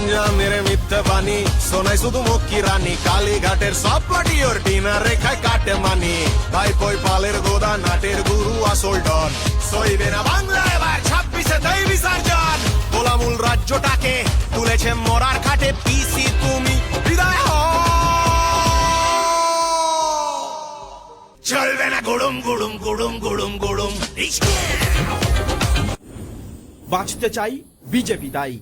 পাঞ্জা মেরে মিথ্যে বাণী শোনাই শুধু মুখি রানী কালীঘাটের সব পাটি ওর ডিনার রেখায় কাটে মানি ভাই পই পালের গোদা নাটের গুরু আসল ডন সইবে না বাংলা এবার ছাব্বিশে দেই বিসর্জন গোলামুল রাজ্যটাকে তুলেছে মরার খাটে পিসি তুমি বিদায় হও। চলবে না গুড়ুম গুড়ুম গুড়ুম গুড়ুম গুড়ুম বাঁচতে চাই বিজেপি দায়ী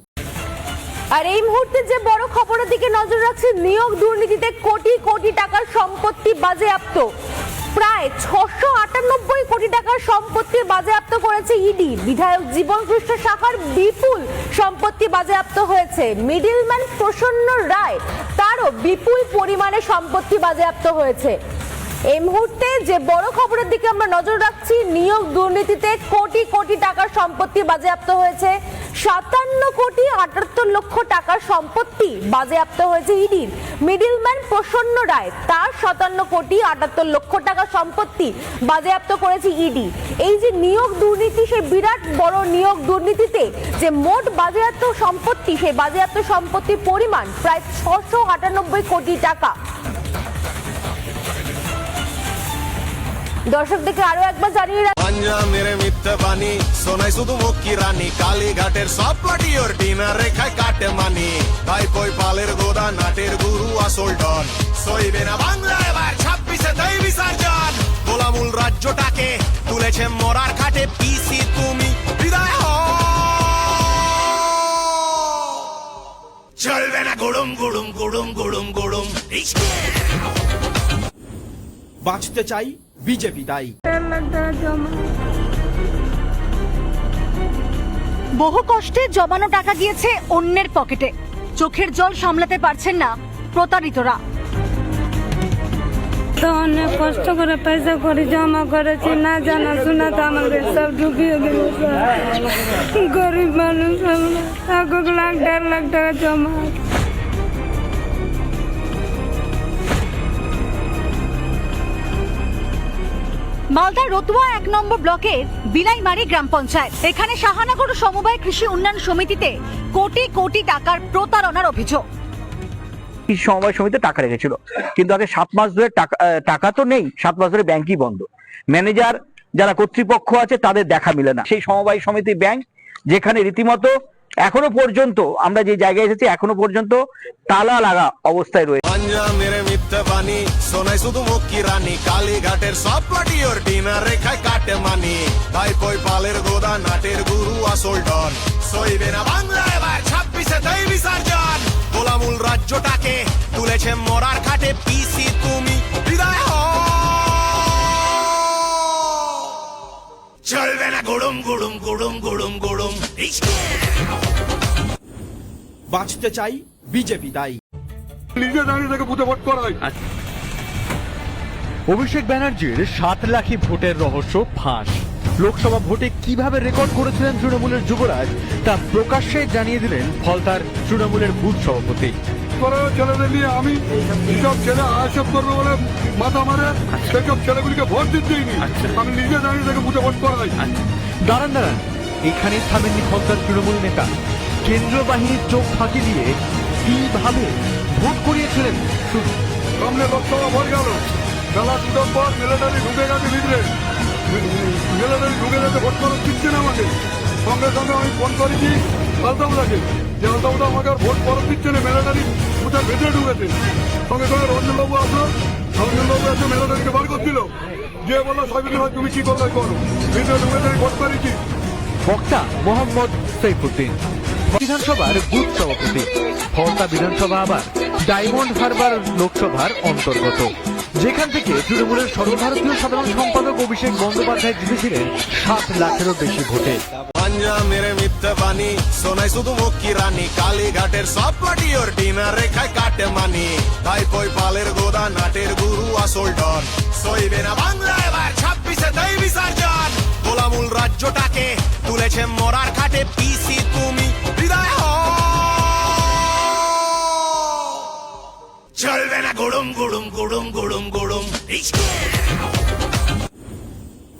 আর এই মুহূর্তে যে বড় খবরের দিকে নজর রাখছে, নিয়োগ দুর্নীতিতে কোটি কোটি টাকার সম্পত্তি বাজেয়াপ্ত। প্রায় ছশো আটানব্বই কোটি টাকার সম্পত্তি বাজেয়াপ্ত করেছে ইডি। বিধায়ক জীবন কৃষ্ণ সাহার বিপুল সম্পত্তি বাজেয়াপ্ত হয়েছে। মিডিলম্যান প্রসন্ন রায় তারও বিপুল পরিমাণে সম্পত্তি বাজেয়াপ্ত হয়েছে। এই মুহূর্তে যে বড় খবরের দিকে আমরা নজর রাখছি, নিয়োগ দুর্নীতিতে কোটি কোটি টাকার সম্পত্তি বাজেয়াপ্ত হয়েছে। সাতান্ন কোটি আটাত্তর লক্ষ টাকার সম্পত্তি বাজেয়াপ্ত হয়েছে ইডির। মিডিলম্যান প্রসন্ন রায়, তার সাতান্ন কোটি আটাত্তর লক্ষ টাকা সম্পত্তি বাজেয়াপ্ত করেছে ইডি। এই যে নিয়োগ দুর্নীতি, সে বিরাট বড় নিয়োগ দুর্নীতিতে যে মোট বাজেয়াপ্ত সম্পত্তি, সেই বাজেয়াপ্ত সম্পত্তির পরিমাণ প্রায় ছশো আটানব্বই কোটি টাকা। দর্শকদেরকে আরও একবার জানিয়ে রাখ মিথ্যে বাণী শোনাই শুধু মুখি রানী। কালীঘাটের সব পাটি ওর ডিনার রেখায় কাটে মানি। ভাই পই পালের গোদা নাটের গুরু আসল ডন। সইবে না বাংলা এবার ছাব্বিশে দেই বিসর্জন। গোলামুল রাজ্যটাকে তুলেছে মরার খাটে পিসি তুমি বিদায়। চলবে না গুড়ুম গুড়ুম গুড়ুম গুড়ুম গুড়ুম। বাঁচতে চাই বিজেপি দায়ী। বহু কষ্টে জমানো টাকা গিয়েছে অন্যের পকেটে। চোখের জল সামলাতে পারছেন না প্রতারিতরা। তো অনেক কষ্ট করে পয়সা করে জমা করেছি, না জানা শোনা তো আমাদের সব ডুবিয়ে দিল গরিব মানুষ লাখ, দেড় লাখ টাকা জমা। আছে। মালদার রতুয়া এক নম্বর ব্লকের বিলাইমারি গ্রাম পঞ্চায়েত। এখানে সাহানগর সমবায় কৃষি উন্নয়ন সমিতিতে কোটি কোটি টাকার প্রতারণার অভিযোগ। কৃষি সমবায় সমিতিতে টাকা রেখেছিল। কিন্তু আগে সাত মাস ধরে টাকা টাকা তো নেই সাত মাস ধরে ব্যাংকই বন্ধ। ম্যানেজার যারা কর্তৃপক্ষ আছে তাদের দেখা মিলে না। সেই সমবায় সমিতি ব্যাংক যেখানে রীতিমতো এখনও পর্যন্ত আমরা যে জায়গায় এসেছি এখনও পর্যন্ত তালা লাগা অবস্থায় রয়েছে বাণী শোনাই শুধু মুখি রানী, কালীঘাটের সব পাটি ওর ডিনার রেখায় কাটে মানি। ভাই পই পালের গোদা, নাটের গুরু আসল ডন। সইবে না বাংলা এবার ছাব্বিশে দেই বিসর্জন। গোলামুল রাজ্যটাকে তুলেছে মরার পিসি তুমি বিদায়। চলবে না গুড়ুম গুড়ুম গুড়ুম গুড়ুম গুড়ুম বাঁচতে চাই বিজেপি দায়ী। নিজে দাঁড়িয়ে থেকে বুথে ভোট করাই। অভিষেক ব্যানার্জির সাত লাখি ভোটের রহস্য ফাঁস। লোকসভা ভোটে কীভাবে রেকর্ড করেছিলেন তৃণমূলের যুবরাজ তা প্রকাশ্যে জানিয়ে দিলেন ফলতার তৃণমূলের বুথ সভাপতি। ছেলেদের নিয়ে আমি যেসব ছেলে আয়সব করবে বলে মাথা মারে সেসব ছেলেগুলিকে ভোট দিতেই নি আমি নিজে দাঁড়িয়ে থেকে বুথে ভোট করাই। দাঁড়ান দাঁড়ান। এখানেই থামেননি ফলতার তৃণমূল নেতা। কেন্দ্রীয় বাহিনীর চোখ ফাঁকি দিয়ে কীভাবে ভোট করিয়েছিলেন সামনে লোকসভা ভোট গেল। বেলা দুটোর পর মিলিটারি ঢুকে গেছে ভিতরে। মিলিটারি ঢুকে গেছে ভোট করার দিচ্ছে না আমাকে। সঙ্গে সঙ্গে আমি ফোন করেছি আলতামুলাকে যে আলতামুলা আমাকে আর ভোট করার দিচ্ছে না মিলিটারি বুথের ভেতরে ঢুকেছে? সঙ্গে সঙ্গে রঞ্জনবাবু আসলো। রঞ্জনবাবু এসে মিলিটারিকে বার করছিল। যে বলল, সাবিত্রী ভাই, তুমি কি করবে করো। ভিতরে ঢুকে ভোট করেছি। বক্তা মোহাম্মদ সৈফুদ্দিন। বিধানসভার বুথ সভাপতি। ফলতা বিধানসভা আবার ডায়মন্ড হারবার লোকসভার অন্তর্গত, যেখান থেকে তৃণমূলের সর্বভারতীয় সাধারণ সম্পাদক অভিষেক বন্দ্যোপাধ্যায় জিতেছিলেন সাত লাখেরও বেশি ভোটে। রাজ্যটাকে তুলেছে মরার খাটে পিসি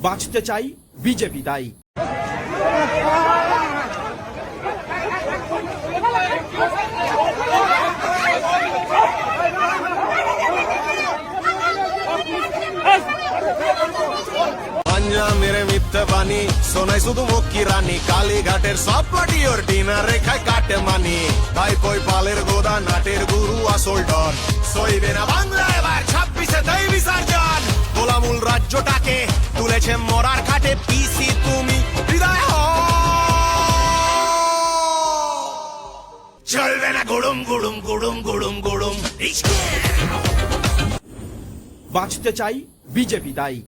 বাঁচতে চাই বিজেপি দায়ী। মেরে বাণী শুধু রানী। কালীঘাটের ওর রেখায় কাটে মানি। তাই কই পালের গোদা নাটের গুরু আসল ডন। সইবে না। বাংলা এবার ছাব্বিশে তাই বিসর্জন। গোলামুল রাজ্যটাকে তুলেছে মরার খাটে পিসি, তুমি হৃদয় চলবে না গুড়ুম গুড়ুম গুড়ুম গুড়ুম গুড়ুম। বাঁচতে চাই বিজেপি দায়ী।